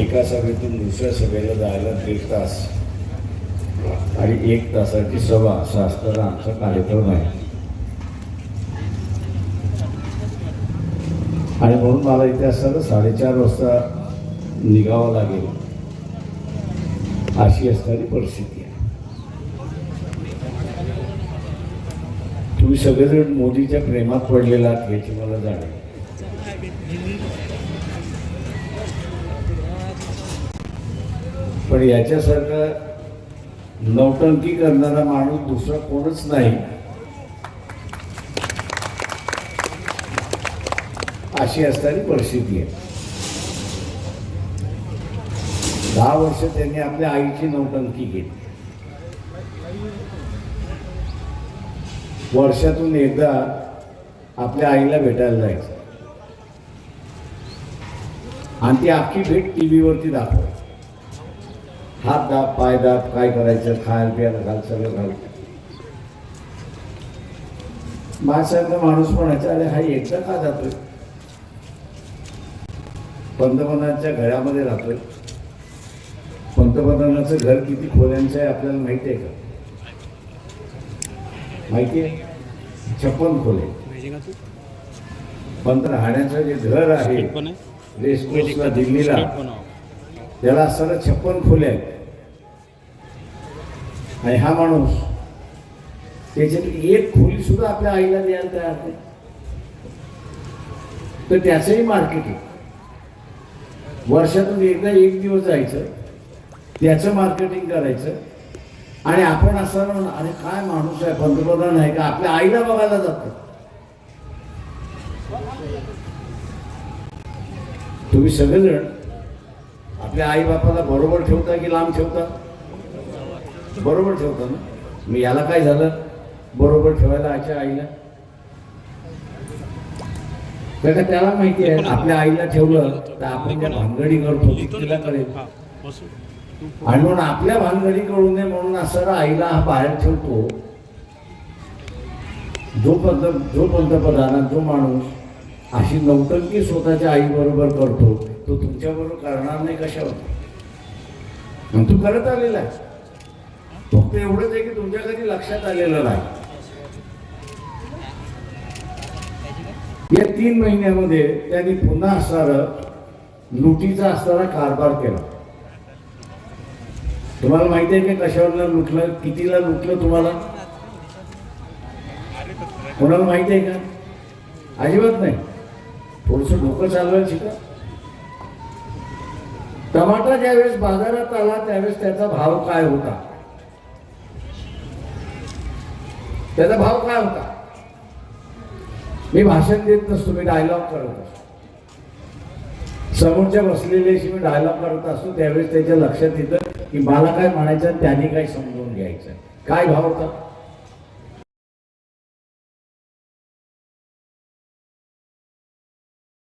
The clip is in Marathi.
एका सभेतून दुसऱ्या सभेला जायला दीड तास आणि एक तासाची सभा असा असताना आमचा कार्यक्रम आहे. आणि म्हणून मला इथे असताना साडेचार वाजता निघावं लागेल अशी असणारी परिस्थिती आहे. तुम्ही सगळेजण मोदीच्या प्रेमात पडलेला आहात याची मला जाणीव पण याच्यासारखं नौटंकी करणारा माणूस दुसरा कोणच नाही. अशी असणारी परिस्थिती आहे. दहा वर्ष त्यांनी आपल्या आईची नौटंकी केली. वर्षातून एकदा आपल्या आईला भेटायला जायचं. आणि ती अख्खी भेट टी व्हीवरती दाखवायची. हात दाब पाय दाब काय करायचं? खायला प्यायला घाल सगळं घाल. माझ्यासारखा माणूस म्हणायचा अरे हा एकटा का जातोय? पंतप्रधानांच्या घरामध्ये राहतोय. पंतप्रधानाचं घर किती खोल्यांचं आहे आपल्याला माहिती आहे का? माहिती आहे? छप्पन खोले. पंत राहण्याचं जे घर आहे रेसकोर्सला दिल्लीला त्याला सर छप्पन खोले आहेत. आणि हा माणूस त्याच्यात एक खोली सुद्धा आपल्या आईला द्यायला तयार नाही. तर त्याचंही मार्केटिंग वर्षातून एकदा एक दिवस जायचं त्याचं मार्केटिंग करायचं. आणि आपण असं म्हणून अरे काय माणूस आहे पंतप्रधान आहे का? आपल्या आईला बघायला जातो. तुम्ही सगळेजण आपल्या आई बापाला बरोबर ठेवता की लांब ठेवता? बरोबर ठेवता ना? मी याला काय झालं? बरोबर ठेवायला आजच्या आईला? तर त्याला माहिती आहे आपल्या आईला ठेवलं तर आपण त्या भानगडी करतो तिला करेल आणि म्हणून आपल्या भानगडी कळू नये म्हणून असं आईला हा बाहेर ठेवतो. जो पंत जो पंतप्रधान जो माणूस अशी नौटंकी स्वतःच्या आईबरोबर करतो तो तुमच्या बरोबर करणार नाही कशावर? पण तू करत आलेला आहे. फक्त एवढंच आहे की तुमच्या कधी लक्षात आलेलं नाही. या तीन महिन्यामध्ये त्यांनी पुन्हा असणारं लुटीचा असणारा कारभार केला. तुम्हाला माहिती आहे की कशावर लुटलं कितीला लुटलं तुम्हाला? कोणाला माहिती आहे का? अजिबात नाही. थोडस डोकं चालवायला शिका टमाटा ज्यावेळेस बाजारात आला त्यावेळेस त्याचा भाव काय होता? त्याचा भाव काय होता? मी भाषण देत नसतो मी डायलॉग करत असतो. समोरच्या बसलेल्याशी मी डायलॉग करत असतो त्यावेळेस त्याच्या लक्षात येतं की मला काय म्हणायचं त्याने काय समजून घ्यायचं. काय भाव होता?